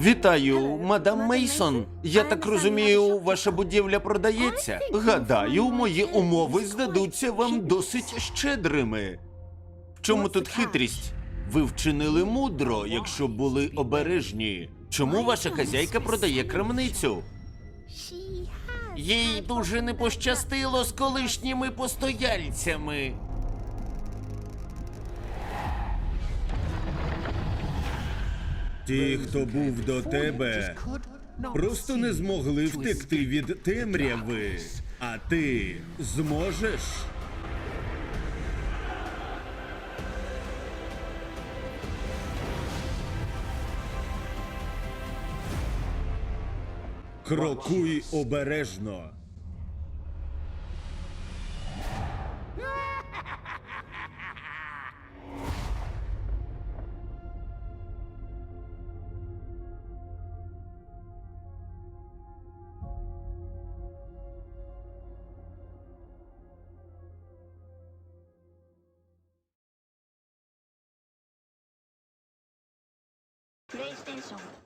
Вітаю, мадам Мейсон. Я так розумію, ваша будівля продається. Гадаю, мої умови здадуться вам досить щедрими. В чому тут хитрість? Ви вчинили мудро, якщо були обережні. Чому ваша хазяйка продає крамницю? Їй дуже не пощастило з колишніми постояльцями. Ті, хто був до тебе, просто не змогли втекти від темряви. А ти зможеш? Крокуй обережно. extension.